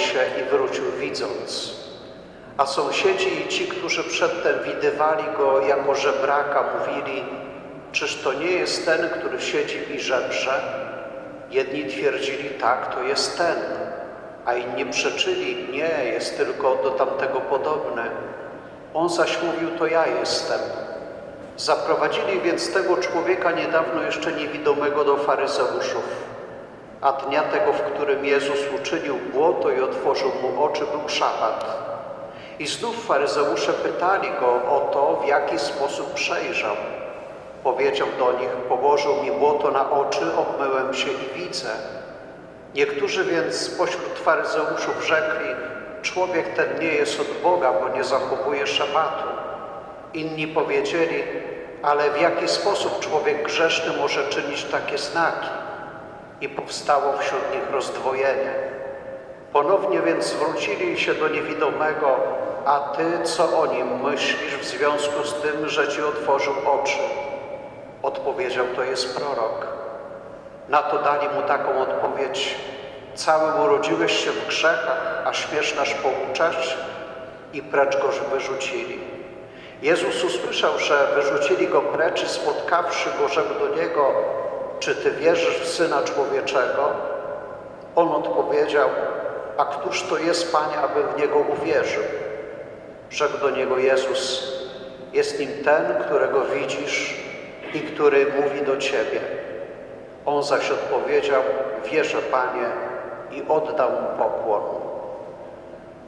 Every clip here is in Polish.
się i wrócił widząc. A sąsiedzi i ci, którzy przedtem widywali go jako żebraka, mówili, czyż to nie jest ten, który siedzi i żebrze? Jedni twierdzili, tak, to jest ten, a inni przeczyli, nie, jest tylko do tamtego podobny. On zaś mówił, to ja jestem. Zaprowadzili więc tego człowieka niedawno jeszcze niewidomego do faryzeuszów. A dnia tego, w którym Jezus uczynił błoto i otworzył mu oczy, był szabat. I znów faryzeusze pytali go o to, w jaki sposób przejrzał. Powiedział do nich, położył mi błoto na oczy, obmyłem się i widzę. Niektórzy więc spośród faryzeuszów rzekli, człowiek ten nie jest od Boga, bo nie zachowuje szabatu. Inni powiedzieli, ale w jaki sposób człowiek grzeszny może czynić takie znaki? I powstało wśród nich rozdwojenie. Ponownie więc zwrócili się do niewidomego, a ty co o nim myślisz w związku z tym, że ci otworzył oczy? Odpowiedział, to jest prorok. Na to dali mu taką odpowiedź, cały urodziłeś się w grzechach, a śmiesz nas pouczać? I precz go wyrzucili. Jezus usłyszał, że wyrzucili go precz i spotkawszy go, rzekł do niego, czy ty wierzysz w Syna Człowieczego? On odpowiedział, a któż to jest, Panie, aby w Niego uwierzył? Rzekł do niego Jezus, jest nim ten, którego widzisz i który mówi do Ciebie. On zaś odpowiedział, wierzę, Panie, i oddał mu pokłon.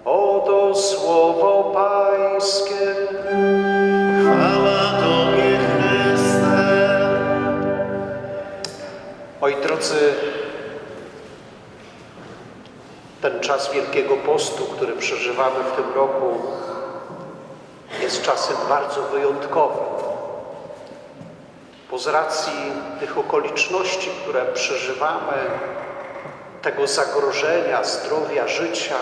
Oto słowo Pańskie. Moi drodzy, ten czas Wielkiego Postu, który przeżywamy w tym roku, jest czasem bardzo wyjątkowym. Bo z racji tych okoliczności, które przeżywamy, tego zagrożenia zdrowia, życia,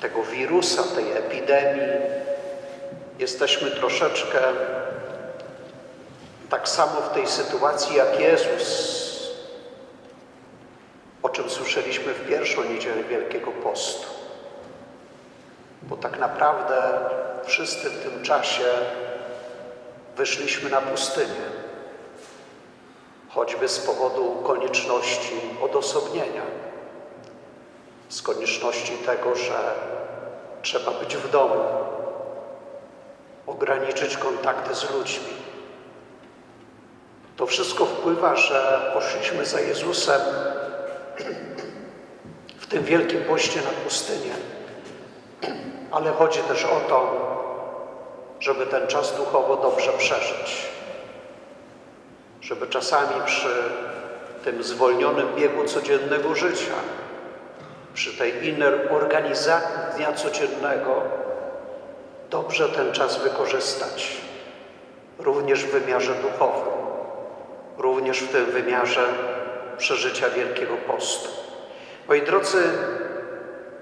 tego wirusa, tej epidemii, jesteśmy troszeczkę tak samo w tej sytuacji jak Jezus, o czym słyszeliśmy w pierwszą niedzielę Wielkiego Postu. Bo tak naprawdę wszyscy w tym czasie wyszliśmy na pustynię, choćby z powodu konieczności odosobnienia, z konieczności tego, że trzeba być w domu, ograniczyć kontakty z ludźmi. To wszystko wpływa, że poszliśmy za Jezusem w tym wielkim poście na pustynię. Ale chodzi też o to, żeby ten czas duchowo dobrze przeżyć. Żeby czasami przy tym zwolnionym biegu codziennego życia, przy tej innej organizacji dnia codziennego, dobrze ten czas wykorzystać, również w wymiarze duchowym, również w tym wymiarze przeżycia Wielkiego Postu. Moi drodzy,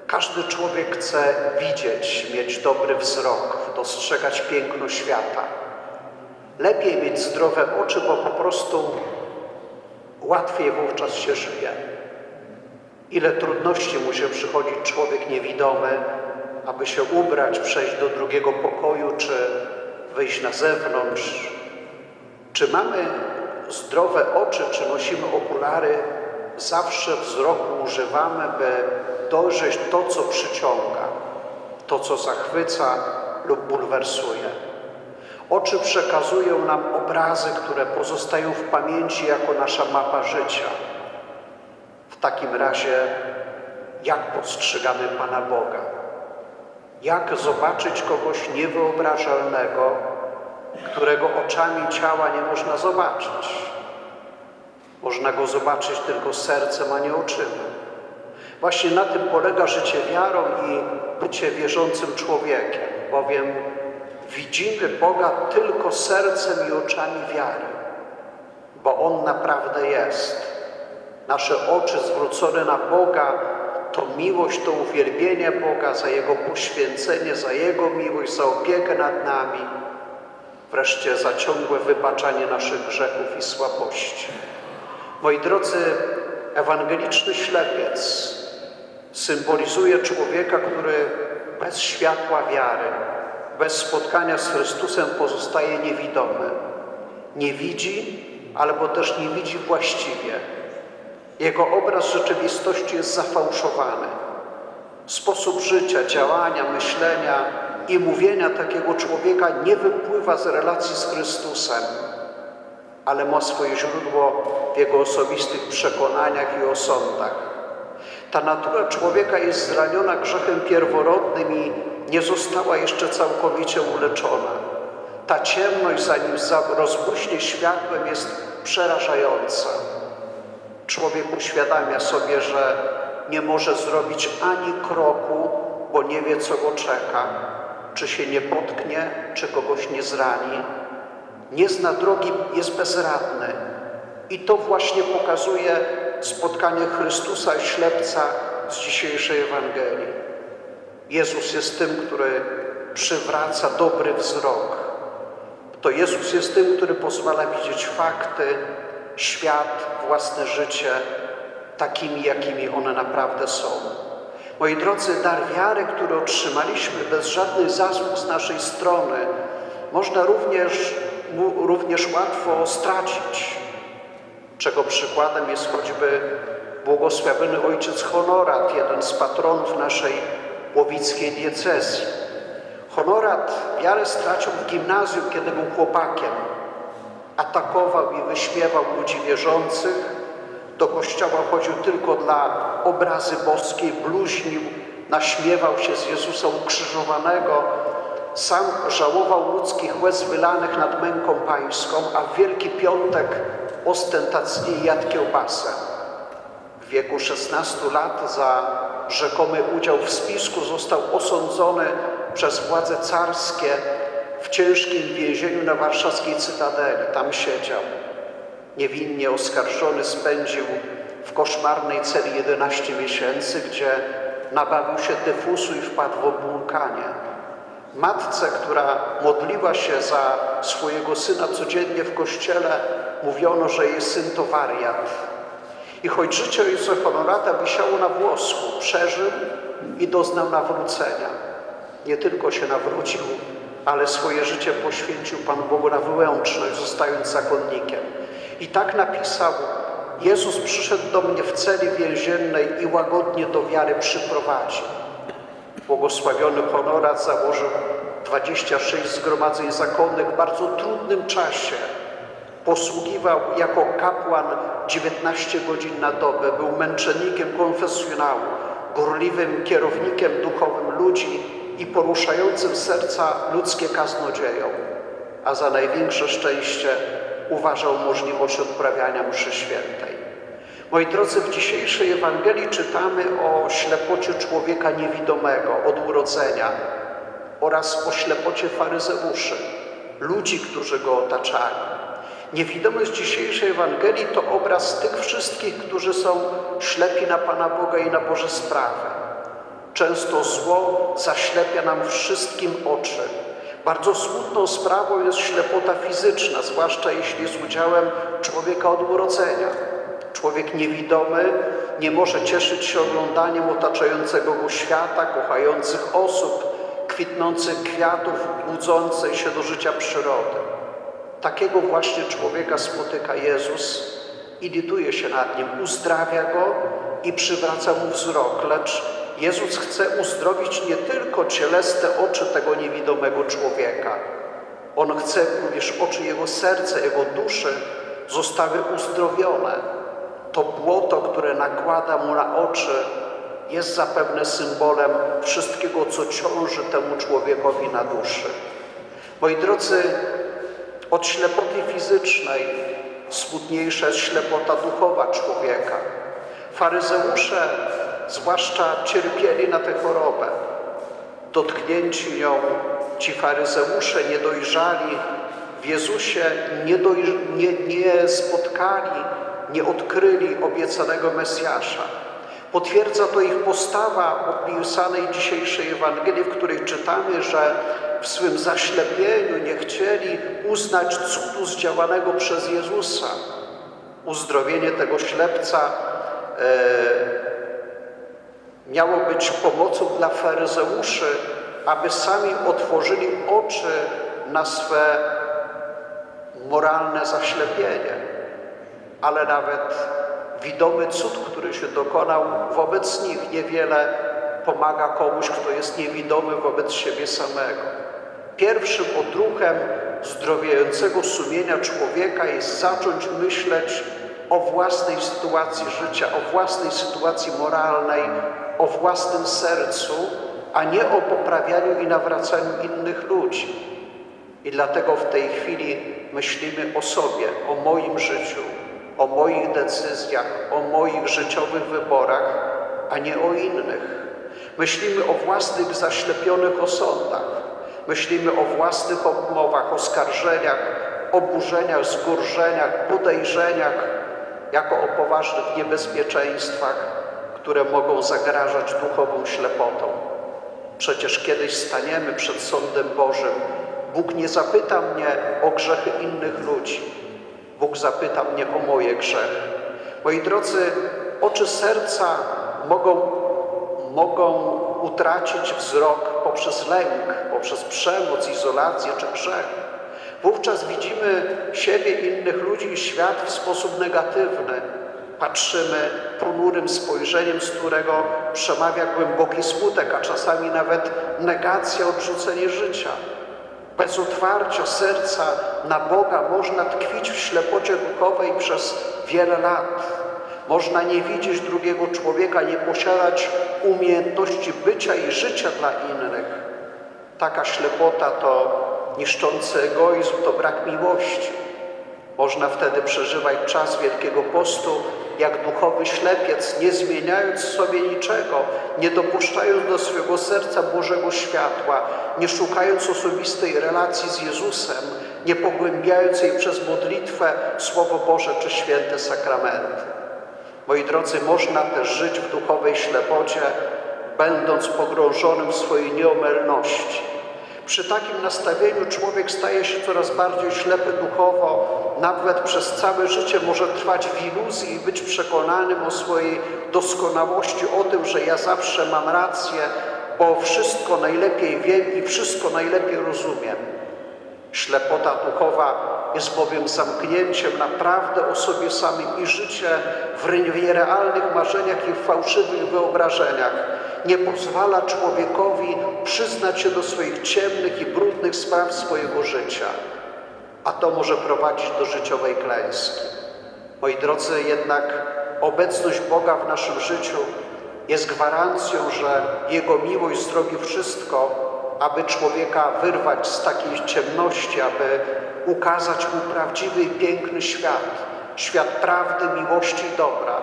każdy człowiek chce widzieć, mieć dobry wzrok, dostrzegać piękno świata. Lepiej mieć zdrowe oczy, bo po prostu łatwiej wówczas się żyje. Ile trudności musi przychodzić człowiek niewidomy, aby się ubrać, przejść do drugiego pokoju, czy wyjść na zewnątrz. Czy mamy zdrowe oczy, czy nosimy okulary, zawsze wzroku używamy, by dojrzeć to, co przyciąga, to, co zachwyca lub bulwersuje. Oczy przekazują nam obrazy, które pozostają w pamięci jako nasza mapa życia. W takim razie, jak postrzegamy Pana Boga? Jak zobaczyć kogoś niewyobrażalnego, którego oczami ciała nie można zobaczyć? Można go zobaczyć tylko sercem, a nie oczyma. Właśnie na tym polega życie wiarą i bycie wierzącym człowiekiem, bowiem widzimy Boga tylko sercem i oczami wiary, bo On naprawdę jest. Nasze oczy zwrócone na Boga to miłość, to uwielbienie Boga za Jego poświęcenie, za Jego miłość, za opiekę nad nami, wreszcie za ciągłe wybaczanie naszych grzechów i słabości. Moi drodzy, ewangeliczny ślepiec symbolizuje człowieka, który bez światła wiary, bez spotkania z Chrystusem pozostaje niewidomy. Nie widzi, albo też nie widzi właściwie. Jego obraz rzeczywistości jest zafałszowany. Sposób życia, działania, myślenia i mówienia takiego człowieka nie wypływa z relacji z Chrystusem, ale ma swoje źródło w jego osobistych przekonaniach i osądach. Ta natura człowieka jest zraniona grzechem pierworodnym i nie została jeszcze całkowicie uleczona. Ta ciemność, zanim za- rozbłyśnie światłem, jest przerażająca. Człowiek uświadamia sobie, że nie może zrobić ani kroku, bo nie wie, co go czeka. Czy się nie potknie, czy kogoś nie zrani. Nie zna drogi, jest bezradny. I to właśnie pokazuje spotkanie Chrystusa i ślepca z dzisiejszej Ewangelii. Jezus jest tym, który przywraca dobry wzrok. To Jezus jest tym, który pozwala widzieć fakty, świat, własne życie takimi, jakimi one naprawdę są. Moi drodzy, dar wiary, który otrzymaliśmy bez żadnych zasług z naszej strony, można również, również łatwo stracić czego przykładem jest choćby błogosławiony ojciec Honorat, jeden z patronów naszej łowickiej diecezji. Honorat wiarę stracił w gimnazjum, kiedy był chłopakiem. Atakował i wyśmiewał ludzi wierzących. Do kościoła chodził tylko dla obrazy boskiej, bluźnił, naśmiewał się z Jezusa ukrzyżowanego. Sam żałował ludzkich łez wylanych nad męką pańską, a w Wielki Piątek ostentacyjnie jadł kiełbasę. W wieku 16 lat za rzekomy udział w spisku został osądzony przez władze carskie w ciężkim więzieniu na warszawskiej Cytadeli. Tam siedział. Niewinnie oskarżony spędził w koszmarnej celi 11 miesięcy, gdzie nabawił się tyfusu i wpadł w obłąkanie. Matce, która modliła się za swojego syna codziennie w kościele, mówiono, że jej syn to wariat. I choć życie ojca Honorata wisiało na włosku, przeżył i doznał nawrócenia. Nie tylko się nawrócił, ale swoje życie poświęcił Panu Bogu na wyłączność, zostając zakonnikiem. I tak napisał, Jezus przyszedł do mnie w celi więziennej i łagodnie do wiary przyprowadził. Błogosławiony Honorat założył 26 zgromadzeń zakonnych w bardzo trudnym czasie. Posługiwał jako kapłan 19 godzin na dobę, był męczennikiem konfesjonału, gorliwym kierownikiem duchowym ludzi i poruszającym serca ludzkie kaznodzieją. A za największe szczęście uważał możliwość odprawiania mszy świętej. Moi drodzy, w dzisiejszej Ewangelii czytamy o ślepocie człowieka niewidomego od urodzenia oraz o ślepocie faryzeuszy, ludzi, którzy go otaczali. Niewidomość dzisiejszej Ewangelii to obraz tych wszystkich, którzy są ślepi na Pana Boga i na Boże sprawy. Często zło zaślepia nam wszystkim oczy. Bardzo smutną sprawą jest ślepota fizyczna, zwłaszcza jeśli jest udziałem człowieka od urodzenia. Człowiek niewidomy nie może cieszyć się oglądaniem otaczającego go świata, kochających osób, kwitnących kwiatów, budzącej się do życia przyrody. Takiego właśnie człowieka spotyka Jezus i lituje się nad nim, uzdrawia go i przywraca mu wzrok, lecz Jezus chce uzdrowić nie tylko cielesne oczy tego niewidomego człowieka. On chce również oczy jego serca, jego duszy zostały uzdrowione. To błoto, które nakłada mu na oczy, jest zapewne symbolem wszystkiego, co ciąży temu człowiekowi na duszy. Moi drodzy, od ślepoty fizycznej smutniejsza jest ślepota duchowa człowieka. Faryzeusze zwłaszcza cierpieli na tę chorobę. Dotknięci nią ci faryzeusze niedojrzali w Jezusie nie, doj- nie, nie spotkali, nie odkryli obiecanego Mesjasza. Potwierdza to ich postawa opisanej dzisiejszej Ewangelii, w której czytamy, że w swym zaślepieniu nie chcieli uznać cudu zdziałanego przez Jezusa. Uzdrowienie tego ślepca e, miało być pomocą dla faryzeuszy, aby sami otworzyli oczy na swe moralne zaślepienie. Ale nawet widomy cud, który się dokonał wobec nich, niewiele pomaga komuś, kto jest niewidomy wobec siebie samego. Pierwszym odruchem zdrowiejącego sumienia człowieka jest zacząć myśleć o własnej sytuacji życia, o własnej sytuacji moralnej, o własnym sercu, a nie o poprawianiu i nawracaniu innych ludzi. I dlatego w tej chwili myślimy o sobie, o moim życiu, o moich decyzjach, o moich życiowych wyborach, a nie o innych. Myślimy o własnych zaślepionych osądach, myślimy o własnych obmowach, oskarżeniach, oburzeniach, zgorszeniach, podejrzeniach, jako o poważnych niebezpieczeństwach, które mogą zagrażać duchową ślepotą. Przecież kiedyś staniemy przed sądem Bożym. Bóg nie zapyta mnie o grzechy innych ludzi. Bóg zapyta mnie o moje grzechy. Moi drodzy, oczy serca mogą, mogą utracić wzrok poprzez lęk, poprzez przemoc, izolację czy grzech. Wówczas widzimy siebie, innych ludzi i świat w sposób negatywny. Patrzymy ponurym spojrzeniem, z którego przemawia głęboki smutek, a czasami nawet negacja, odrzucenie życia. Bez otwarcia serca na Boga można tkwić w ślepocie duchowej przez wiele lat. Można nie widzieć drugiego człowieka, nie posiadać umiejętności bycia i życia dla innych. Taka ślepota to niszczący egoizm, to brak miłości. Można wtedy przeżywać czas Wielkiego Postu jak duchowy ślepiec, nie zmieniając sobie niczego, nie dopuszczając do swojego serca Bożego światła, nie szukając osobistej relacji z Jezusem, nie pogłębiając jej przez modlitwę, Słowo Boże czy święte sakramenty. Moi drodzy, można też żyć w duchowej ślepocie, będąc pogrążonym w swojej nieomylności. Przy takim nastawieniu człowiek staje się coraz bardziej ślepy duchowo, nawet przez całe życie może trwać w iluzji i być przekonanym o swojej doskonałości, o tym, że ja zawsze mam rację, bo wszystko najlepiej wiem i wszystko najlepiej rozumiem. Ślepota duchowa jest bowiem zamknięciem naprawdę o sobie samym i życie w nierealnych marzeniach i w fałszywych wyobrażeniach. Nie pozwala człowiekowi przyznać się do swoich ciemnych i brudnych spraw swojego życia, a to może prowadzić do życiowej klęski. Moi drodzy, jednak obecność Boga w naszym życiu jest gwarancją, że Jego miłość zrobi wszystko, aby człowieka wyrwać z takiej ciemności, aby ukazać mu prawdziwy i piękny świat, świat prawdy, miłości i dobra.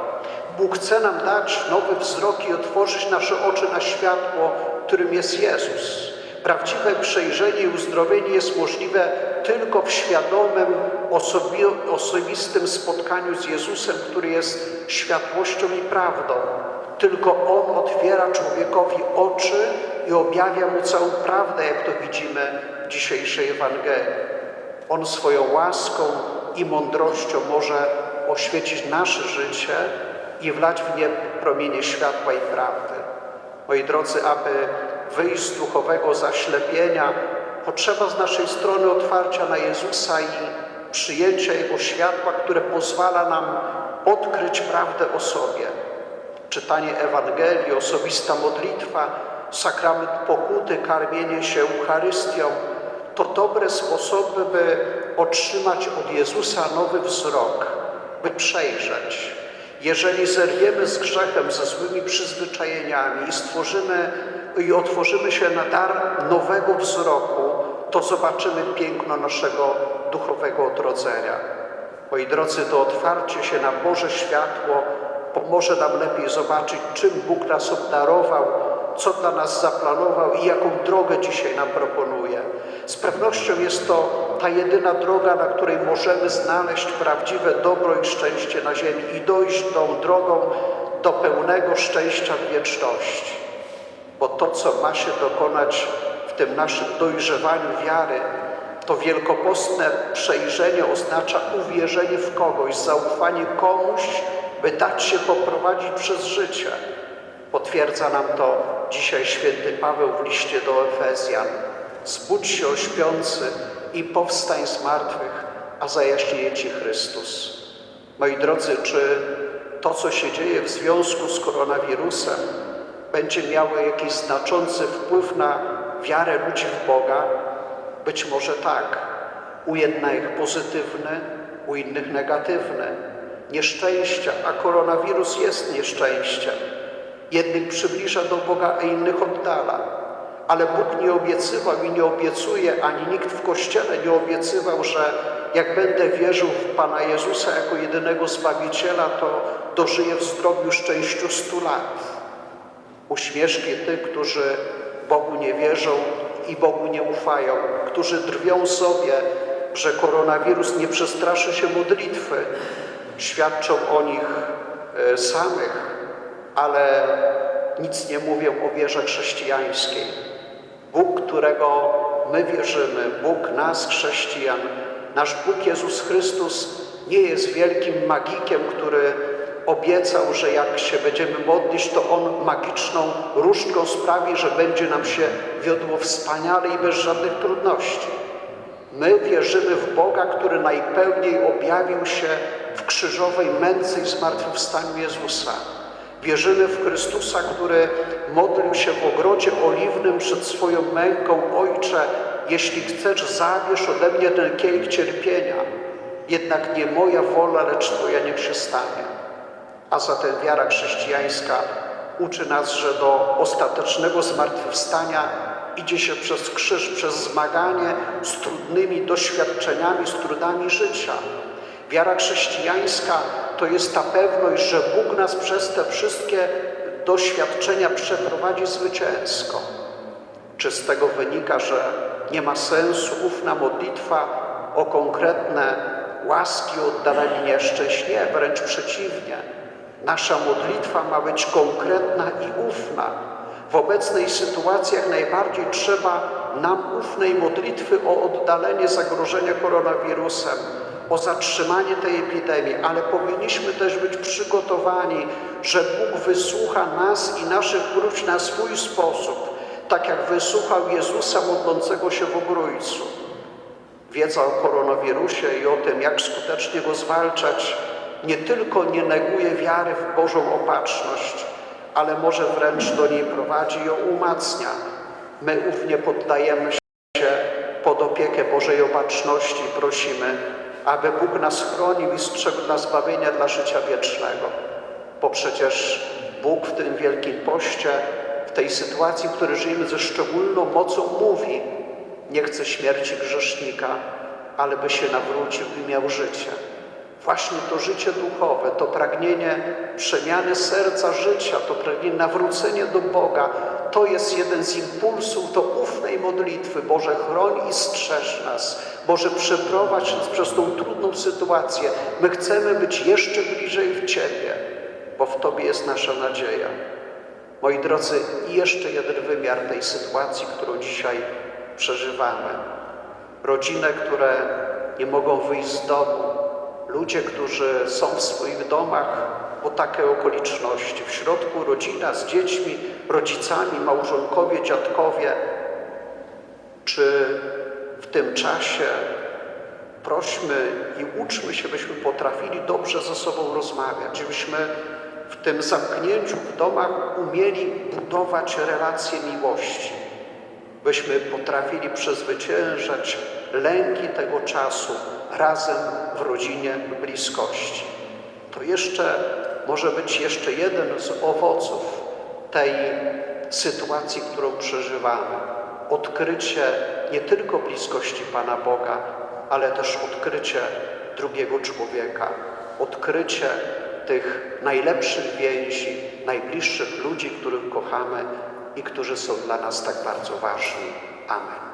Bóg chce nam dać nowy wzrok i otworzyć nasze oczy na światło, którym jest Jezus. Prawdziwe przejrzenie i uzdrowienie jest możliwe tylko w świadomym, osobi osobistym spotkaniu z Jezusem, który jest światłością i prawdą. Tylko On otwiera człowiekowi oczy i objawia mu całą prawdę, jak to widzimy w dzisiejszej Ewangelii. On swoją łaską i mądrością może oświecić nasze życie i wlać w nie promienie światła i prawdy. Moi drodzy, aby wyjść z duchowego zaślepienia, potrzeba z naszej strony otwarcia na Jezusa i przyjęcia Jego światła, które pozwala nam odkryć prawdę o sobie. Czytanie Ewangelii, osobista modlitwa, sakrament pokuty, karmienie się Eucharystią to dobre sposoby, by otrzymać od Jezusa nowy wzrok, by przejrzeć. Jeżeli zerwiemy z grzechem, ze złymi przyzwyczajeniami i stworzymy i otworzymy się na dar nowego wzroku, to zobaczymy piękno naszego duchowego odrodzenia. Moi drodzy, to otwarcie się na Boże światło pomoże nam lepiej zobaczyć, czym Bóg nas obdarował, co dla nas zaplanował i jaką drogę dzisiaj nam proponuje. Z pewnością jest to ta jedyna droga, na której możemy znaleźć prawdziwe dobro i szczęście na ziemi i dojść tą drogą do pełnego szczęścia w wieczności. Bo to, co ma się dokonać w tym naszym dojrzewaniu wiary, to wielkopostne przejrzenie oznacza uwierzenie w kogoś, zaufanie komuś, by dać się poprowadzić przez życie. Potwierdza nam to dzisiaj święty Paweł w liście do Efezjan. Zbudź się o śpiący i powstań z martwych, a zajaśnieje Ci Chrystus. Moi drodzy, czy to, co się dzieje w związku z koronawirusem, będzie miało jakiś znaczący wpływ na wiarę ludzi w Boga? Być może tak. U jednych pozytywny, u innych negatywny. Nieszczęścia, a koronawirus jest nieszczęściem. Jednych przybliża do Boga, a innych oddala. Ale Bóg nie obiecywał i nie obiecuje, ani nikt w Kościele nie obiecywał, że jak będę wierzył w Pana Jezusa jako jedynego Zbawiciela, to dożyję w zdrowiu szczęściu stu lat. Uśmieszki tych, którzy Bogu nie wierzą i Bogu nie ufają, którzy drwią sobie, że koronawirus nie przestraszy się modlitwy, świadczą o nich e, samych, ale nic nie mówią o wierze chrześcijańskiej. Bóg, którego my wierzymy, Bóg nas, chrześcijan, nasz Bóg Jezus Chrystus nie jest wielkim magikiem, który obiecał, że jak się będziemy modlić, to On magiczną różdżką sprawi, że będzie nam się wiodło wspaniale i bez żadnych trudności. My wierzymy w Boga, który najpełniej objawił się w krzyżowej męce i zmartwychwstaniu Jezusa. Wierzymy w Chrystusa, który modlił się w ogrodzie oliwnym przed swoją męką. Ojcze, jeśli chcesz, zabierz ode mnie ten kielich cierpienia. Jednak nie moja wola, lecz Twoja niech się stanie. A zatem wiara chrześcijańska uczy nas, że do ostatecznego zmartwychwstania idzie się przez krzyż, przez zmaganie z trudnymi doświadczeniami, z trudami życia. Wiara chrześcijańska to jest ta pewność, że Bóg nas przez te wszystkie doświadczenia przeprowadzi zwycięsko. Czy z tego wynika, że nie ma sensu ufna modlitwa o konkretne łaski, oddalenie nieszczęść? Nie, wręcz przeciwnie. Nasza modlitwa ma być konkretna i ufna. W obecnej sytuacji jak najbardziej trzeba nam ufnej modlitwy o oddalenie zagrożenia koronawirusem, o zatrzymanie tej epidemii, ale powinniśmy też być przygotowani, że Bóg wysłucha nas i naszych próśb na swój sposób, tak jak wysłuchał Jezusa modlącego się w Ogrójcu. Wiedza o koronawirusie i o tym, jak skutecznie go zwalczać, nie tylko nie neguje wiary w Bożą opatrzność, ale może wręcz do niej prowadzi i ją umacnia. My ównie poddajemy się pod opiekę Bożej opatrzności i prosimy, aby Bóg nas chronił i strzegł dla zbawienia dla życia wiecznego. Bo przecież Bóg w tym wielkim poście, w tej sytuacji, w której żyjemy ze szczególną mocą mówi, nie chce śmierci grzesznika, ale by się nawrócił i miał życie. Właśnie to życie duchowe, to pragnienie przemiany serca życia, to pragnienie nawrócenia do Boga, to jest jeden z impulsów do ufnej modlitwy. Boże, chroń i strzeż nas. Boże, przeprowadź nas przez tą trudną sytuację. My chcemy być jeszcze bliżej w Ciebie, bo w Tobie jest nasza nadzieja. Moi drodzy, jeszcze jeden wymiar tej sytuacji, którą dzisiaj przeżywamy. Rodziny, które nie mogą wyjść z domu, ludzie, którzy są w swoich domach, bo takie okoliczności. W środku rodzina z dziećmi, rodzicami, małżonkowie, dziadkowie. Czy w tym czasie prośmy i uczmy się, byśmy potrafili dobrze ze sobą rozmawiać, żebyśmy w tym zamknięciu w domach umieli budować relacje miłości, byśmy potrafili przezwyciężać lęki tego czasu razem w rodzinie, bliskości. To jeszcze może być jeszcze jeden z owoców tej sytuacji, którą przeżywamy. Odkrycie nie tylko bliskości Pana Boga, ale też odkrycie drugiego człowieka, odkrycie tych najlepszych więzi, najbliższych ludzi, których kochamy i którzy są dla nas tak bardzo ważni. Amen.